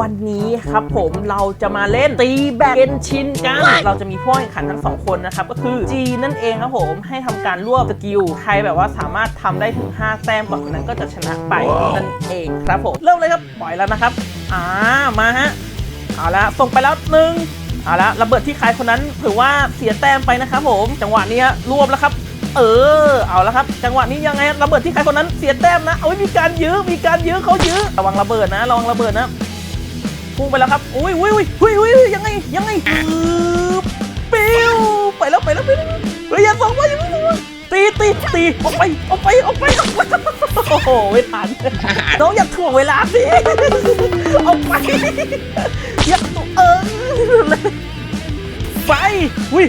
วันนี้ครับผมเราจะมาเล่นตีแบดเกนชินกัน เราจะมีผู้แข่งขันทั้งสองคนนะครับ ก็คือจีนั่นเองครับผมให้ทำการรวบสกิลใครแบบว่าสามารถทำได้ถึง 5 แต้มก่อนคนนั้นก็จะชนะไปนั่นเองครับผมเริ่มเลยครับปล่อยแล้วนะครับอ่ามาฮะเอาละส่งไปแล้วหนึ่งเอาละระเบิดที่ใครคนนั้นถือว่าเสียแต้มไปนะครับผมจังหวะนี้รวบแล้วครับ เออเอาแล้วครับ จังหวะนี้ยังไงระเบิดที่ใครคนนั้นเสียแต้มนะเอาไว้มีการยื้อมีการยื้อเขายื้อระวังระเบิดนะระวังระเบิดนะ พุ่งไปแล้วครับอุ้ยอุ้ยอุ้ยอุ้ยอุ้ยยังไงยังไงปิ้วไปแล้วไปแล้วไปแล้วเฮ้ยอย่าส่งมาอย่าส่งมาตีตีตีออกไปออกไปออกไปออกไปโอ้โหไม่ทันน้องอย่าถ่วงเวลาสิออกไปอย่าเออไปอุ้ย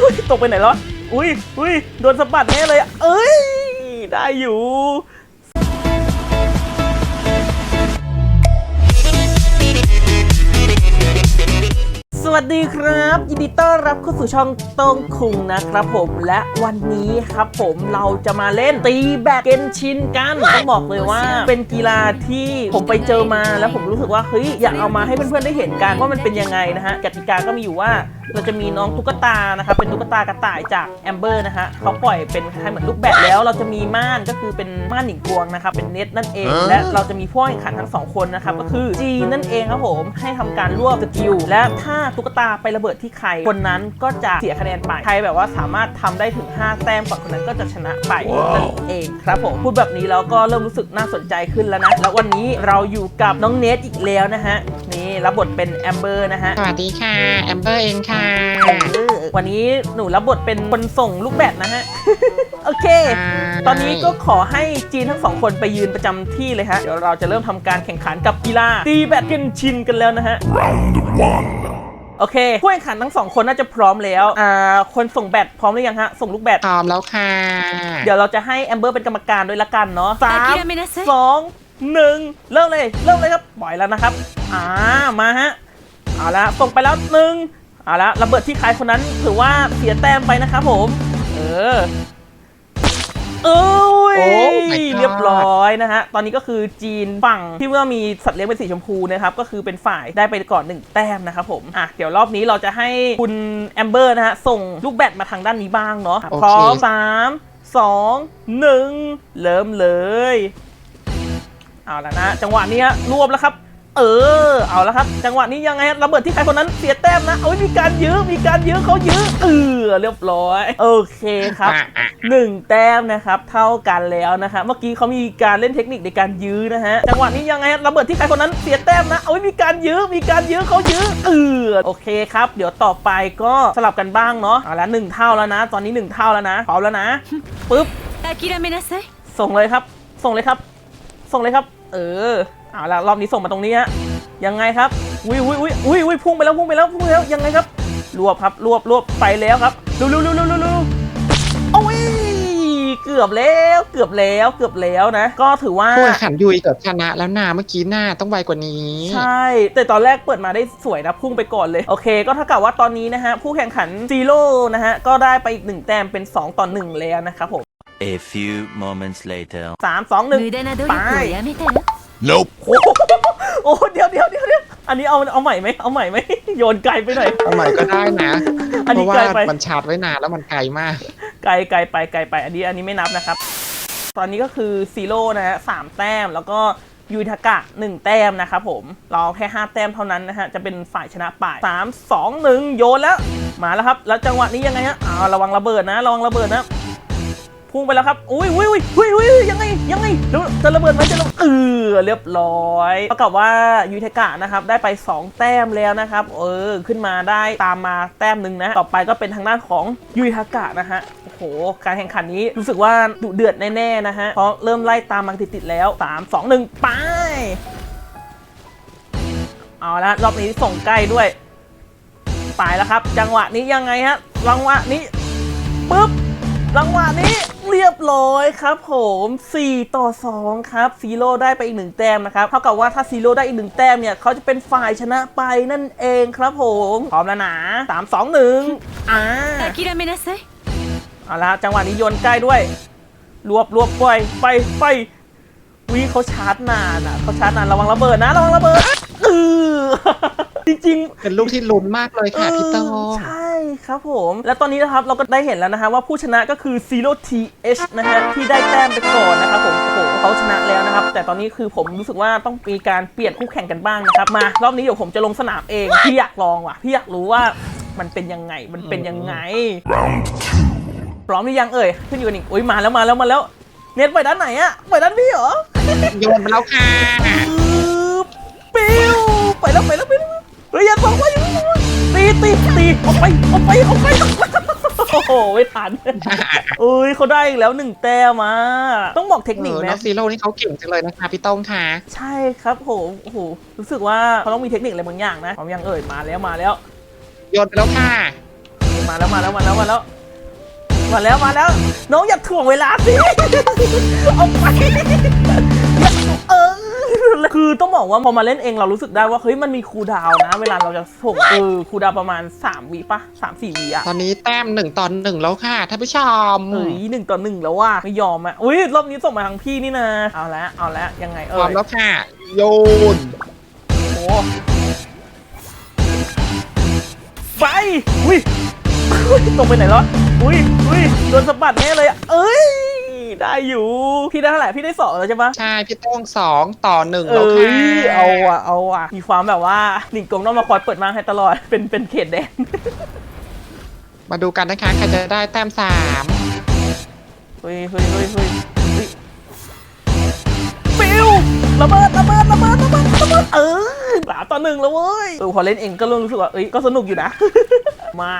อุ้ยตกไปไหนแล้ววะอุ้ยอุ้ยโดนสะบัดแน่เลยเอ้ยได้อยู่ วัสดีครับ ยินดีต้อนรับเข้าสู่ช่องโต้งคุงนะครับผมและวันนี้ครับผมเราจะมาเล่นตีแบดเกนชินกันต้องบอกเลยว่าเป็นกีฬาที่ผมไปเจอมาแล้วผมรู้สึกว่าเฮ้ยอยากเอามาให้เพื่อนๆได้เห็นกันว่ามันเป็นยังไงนะฮะกติกาก็มีอยู่ว่า เราจะมีน้องตุ๊กตานะครับเป็นตุ๊กตากระต่ายจากแอมเบอร์นะฮะเขาปล่อยเป็นคล้ายๆเหมือนลูกแบดแล้วเราจะมีม่านก็คือเป็นม่านหนิงกวงนะครับเป็นเน็ตนั่นเอง และเราจะมีผู้แข่งขันทั้งสองคนนะครับก็คือจีนั่นเองครับผมให้ทำการรวบสกิลและถ้าตุ๊กตาไประเบิดที่ใครคนนั้นก็จะเสียคะแนนไปใครแบบว่าสามารถทำได้ถึง 5 แต้มก่อนคนนั้นก็จะชนะไปนั่นเองครับผมพูดแบบนี้แล้วก็เริ่มรู้สึกน่าสนใจขึ้นแล้วนะแล้ววันนี้เราอยู่กับน้องเนทอีกแล้วนะฮะนี่ รับบทเป็นแอมเบอร์นะฮะ สวัสดีค่ะ แอมเบอร์เองค่ะ เออวันนี้หนูรับบทเป็นคนส่งลูกแบดนะฮ ะ โอเค ใช่ ตอนนี้ก็ขอให้จีนทั้งสองคนไปยืนประจำที่เลยฮะ เดี๋ยวเราจะเริ่มทำการแข่งขันกับกีฬาตีแบดเกนชินกันแล้วนะฮะ Round one. โอเค ผู้แข่งขันทั้งสองคนน่าจะพร้อมแล้ว อ่า คนส่งแบดพร้อมหรือยังฮะ ส่งลูกแบด พร้อมแล้วค่ะ เดี๋ยวเราจะให้แอมเบอร์เป็นกรรมการด้วยละกันเนาะสาม 諦めなさい สอง หนึ่งเริ่มเลยเริ่มเลยครับปล่อยแล้วนะครับอ่ามาฮะเอาละส่งไปแล้วหนึ่งเอาละระเบิดที่ใครคนนั้นถือว่าเสียแต้มไปนะครับผม เออเอ้ยโอ้ my god เรียบร้อยนะฮะ ตอนนี้ก็คือจีนฝั่งที่ว่ามีสัตว์เลี้ยงเป็นสีชมพูนะครับ ก็คือเป็นฝ่ายได้ไปก่อนหนึ่งแต้มนะครับผม อะ เดี๋ยวรอบนี้เราจะให้คุณแอมเบอร์นะฮะ ส่งลูกแบดมาทางด้านนี้บ้างเนาะโอเคพร้อมสามสองหนึ่งเริ่มเลย เอาละนะ จังหวะนี้ฮะรวบแล้วครับ เออ เอาละครับ จังหวะนี้ยังไงระเบิดที่ใครคนนั้นเสียแต้มนะเอ้ยมีการยื้อ มีการยื้อเขายื้อ เออ เรียบร้อย โอเคครับหนึ่งแต้มนะครับ เท่ากันแล้วนะครับ เมื่อกี้เขามีการเล่นเทคนิคในการยื้อนะฮะ จังหวะนี้ยังไงระเบิดที่ใครคนนั้นเสียแต้มนะเอ้ยมีการยื้อ มีการยื้อเขายื้อ เออ โอเคครับ เดี๋ยวต่อไปก็สลับกันบ้างเนาะ เอาละหนึ่งเท่าแล้วนะ ตอนนี้หนึ่งเท่าแล้วนะพร้อมแล้วนะ ปึ๊บส่งเลยครับ ส่งเลยครับ ส่งเลยครับ เออเอาละรอบนี้ส่งมาตรงนี้ฮะยังไงครับอุ้ยอุ้ยอุ้ยอุ้ยอุ้ยพุ่งไปแล้วพุ่งไปแล้วพุ่งไปแล้วยังไงครับรวบครับรวบรวบไปแล้วครับเร็วเร็วเร็วเร็วเร็วเร็วโอ้ยเกือบแล้วเกือบแล้วเกือบแล้วนะ ก็ถือว่าผู้แข่งขันยุยเกือบชนะแล้วนาเมื่อกี้หน้าต้องไวกว่านี้ ใช่ แต่ตอนแรกเปิดมาได้สวยนะพุ่งไปก่อนเลย โอเค ก็เท่ากับว่าตอนนี้นะฮะ ผู้แข่งขันซีโร่นะฮะ ก็ได้ไปอีกหนึ่งแต้มเป็น 2 ต่อ 1 แล้วนะครับผม A few moments later. สามสองหนึ่ง 無駄な努力をやめたら Nope. โอ้โหโอ้โหเดี๋ยวเดี๋ยวเดี๋ยวเดี๋ยวอันนี้เอาเอาใหม่ไหมเอาใหม่ไหม โยนไกลไปหน่อย เอาใหม่ก็ได้นะ อัน เพ นี้ ราะว่า ไกลไป มันชาร์จไว้นานแล้วมันไกลมาก ไกลไกลไปไกลไป อันนี้อันนี้ไม่นับนะครับ ตอนนี้ก็คือซีโร่นะฮะสามแต้ม แล้วก็ยูทากะหนึ่งแต้มนะครับผม เราแค่ห้าแต้มเท่านั้นนะฮะ จะเป็นฝ่ายชนะไปสามสองหนึ่งโยนแล้ว มาแล้วครับ แล้วจังหวะนี้ยังไงฮะอ้าวระวังระเบิดนะ ระวังระเบิดนะ พุ่งไปแล้วครับ อุ้ยอุ้ยอุ้ยอุ้ยอุ้ยยังไงยังไงเดี๋ยวจะระเบิดไหมจะระเบิดเออเรียบร้อยเท่ากับว่ายูเทกะนะครับได้ไป 2 แต้มแล้วนะครับ เออ ขึ้นมาได้ตามมาแต้มหนึ่งนะ ต่อไปก็เป็นทางด้านของยูเทกะนะฮะโอ้โหการแข่งขันนี้รู้สึกว่าดุเดือดแน่ๆนะฮะ เพราะเริ่มไล่ตามมาติดๆแล้ว 3 2 1 ไป เอาละรอบนี้ส่งใกล้ด้วยไปแล้วครับ จังหวะนี้ยังไงฮะ จังหวะนี้ปุ๊บ จังหวะนี้ ร้อยครับผม 4 ต่อ 2 ครับซีโร่ได้ไปอีกหนึ่งแต้มนะครับเท่ากับว่าถ้าซีโร่ได้อีกหนึ่งแต้มเนี่ยเขาจะเป็นฝ่ายชนะไปนั่นเองครับผมพร้อมแล้วนะสามสองหนึ่งอ่าคิราเมนะเซเอาละจังหวะนี้โยนใกล้ด้วย รวบรวบปล่อยไปไปวิเขาชาร์จนานอะเขาชาร์จนานระวังระเบิดนะระวังระเบิดเออจริงๆ เป็นลูกที่ลุ้นมากเลยค่ะพี่ตองใครับผม และตอนนี้นะครับเราก็ได้เห็นแล้วนะฮะว่าผู้ชนะก็คือ Zero TH นะฮะที่ได้แต้มไปก่อนนะครับผมโอ้โหเขาชนะแล้วนะครับ แต่ตอนนี้คือผมรู้สึกว่าต้องมีการเปลี่ยนคู่แข่งกันบ้างนะครับมารอบนี้เดี๋ยวผมจะลงสนามเองพี่อยากลองว่ะพี่อยากรู้ว่ามันเป็นยังไงมันเป็นยังไงพร้อมหรือยังเอ่ยขึ้นอยู่นี่อุ้ยมาแล้วมาแล้วมาแล้วเน็ตไปด้านไหนอะไปด้านพี่เหรอโยนไปแล้วค่ะปิ้วไปแล้วไปแล้วไปแล้วเฮ้ยอย่าตกไปอย่า ตกไปตีตีตีออกไปออกไปออกไปออกไปโอ้โหไม่ทันเอ้ยเขาได้อีกแล้วหนึ่งแต้มมาต้องบอกเทคเอนิคอไหมน้องซีโร่นี่เขาเก่งจังเลยนะคะพี่โต้งค่ะ ใช่ครับผมโอ้โหรู้สึกว่าเขาต้องมีเทคนิคอะไรบางอย่างนะพร้อมยังเอ่ยมาแล้วมาแล้วโยนไปแล้วค่ะมาแล้วมาแล้วมาแล้วมาแล้วมาแล้วมาแล้ว น้องอย่าถ่วงเวลาสิเอาไปอย่าเออ คือต้องบอกว่าพอมาเล่นเองเรารู้สึกได้ว่าเฮ้ยมันมีคูลดาวน์นะ เวลาเราจะส่งเออคูลดาวน์ประมาณ 3วิปะสามสี่วิอะตอนนี้แต้มหนึ่งต่อหนึ่งแล้วค่ะท่านผู้ชมเอ้ยหนึ่งต่อหนึ่งแล้วว่าไม่ยอมอะอุ้ยรอบนี้ส่งมาทางพี่นี่นะเอาละเอาละยังไงพเอร้ออมแล้วค่ะ โยนโอ้ไปอุ้ยอุ้ยตรงไปไหนแล้วอุ้ยอุ้ยโดนสะบัดแน่เลยอะเอ้ย ได้อยู่ พี่ได้เท่าไหร่พี่ได้สองแล้วใช่ปะใช่พี่โต้งสองต่อหนึ่งเอแล้วค่ะยเอาอะเอาอะมีความแบบว่าหนิงกงต้องมาคอยเปิดมางให้ตลอดเป็นเป็นเขตแดน มาดูกันนะคะใครจะได้แต้มสามเฮ้ยเฮ้ยเฮ้ยเฮ้ยเฮ้ยปิวระเบิดระเบิดระเบิดระเบิดระเบิดเออสามต่อหนึ่งแล้วเว้ยเออพอเล่นเองก็เริ่มรู้สึกว่าเอ้ยก็สนุกอยู่นะ มา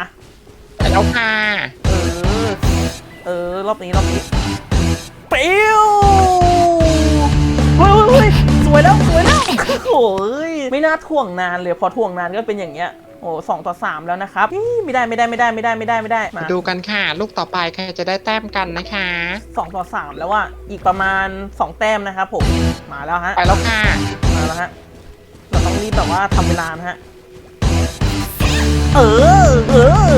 ไปแล้วค่ะ เออ เออ รอบนี้ รอบนี้ โอ้ยไม่น่าถ่วงนานเลยพอถ่วงนานก็เป็นอย่างเงี้ยโอ้สองต่อสามแล้วนะครับอี้ไม่ได้ไม่ได้ไม่ได้ไม่ได้ไม่ได้ไม่ได้มามาดูกันค่ะ ลูกต่อไปใครจะได้แต้มกันนะคะ สองต่อสามแล้วว่าอีกประมาณสองแต้มนะครับผมมาแล้วฮะไปแล้วค่ะ มาแล้วฮะเราต้องรีบแบบว่าทำเวลานะฮะเออเออ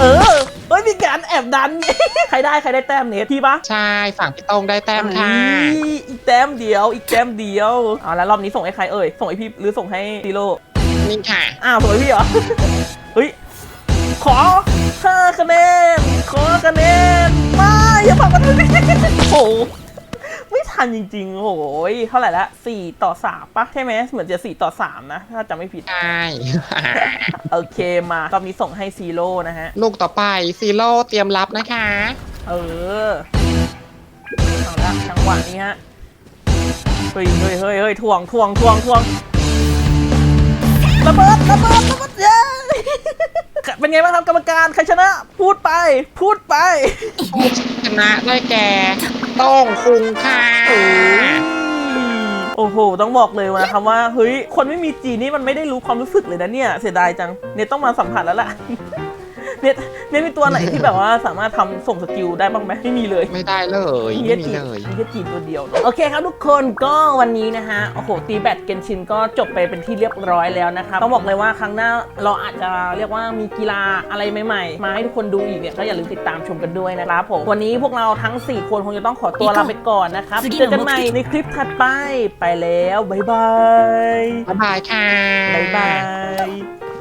เออ เฮ้ยมีการแอบดัน ใครได้ใครได้แต้มเนทพี่ปะใช่ฝั่งพี่โต้งได้แต้มค่ะเฮ้ยอีกแต้มเดียว อีกแต้มเดียวเอาแล้วรอบนี้ส่งให้ใครเอ่ยส่งให้พี่หรือส่งให้ซีโร่นี่ค่ะ อ้าวส่งให้พี่เหรอ เฮ้ยขอห้าคะแนนขอคะแนนไม่อย่าผลักมันเลยโอ้โห ไม่ทันจริงๆ โอ้ยเท่าไหร่ละสี่ต่อสามปะใช่ไหมเหมือนจะสี่ต่อสามนะ ถ้าจำไม่ผิด ใช่ โอเคมารอบนี้ส่งให้ซีโร่นะฮะ ลูกต่อไปซีโร่เตรียมรับนะคะ เออเอาละจังหวะนี้ฮะ เฮ้ยเฮ้ยเฮ้ยเฮ้ยทวงทวงทวงทวงระเบิดระเบิดระเบิดเย้เป็นไงบ้างครับกรรมการใครชนะ พูดไป พูดไปชนะได้แก่ ต้งคุงค่ะโอ้โห ต้องบอกเลยนะครับว่า เฮ้ย คนไม่มีจีนี่มันไม่ได้รู้ความรู้สึกเลยนะเนี่ย เสียดายจัง เนตต้องมาสัมผัสแล้วล่ะ เนตเนตมีตัวไหนที่แบบว่าสามารถทำส่งสกิลได้บ้างไหมไม่มีเลย ไม่ได้เลยมีไม่แค่มีจีนเลย มีแค่จีนตัวเดียวเนอะโอเคครับทุกคนก็วันนี้นะฮะ โอ้โห ตีแบตเกนชินก็จบไปเป็นที่เรียบร้อยแล้วนะครับ ต้องบอกเลยว่าครั้งหน้าเราอาจจะเรียกว่ามีกีฬาอะไรใหม่ๆ มาให้ทุกคนดูอีกเนี่ย ก็อย่าลืมติดตามชมกันด้วยนะครับผม วันนี้พวกเราทั้ง 4 คนคงจะต้องขอตัวลาไปก่อนนะครับ เจอกันใหม่ในคลิปถัดไป ไปแล้ว บ๊ายบาย บ๊ายบายค่ะ บ๊ายบาย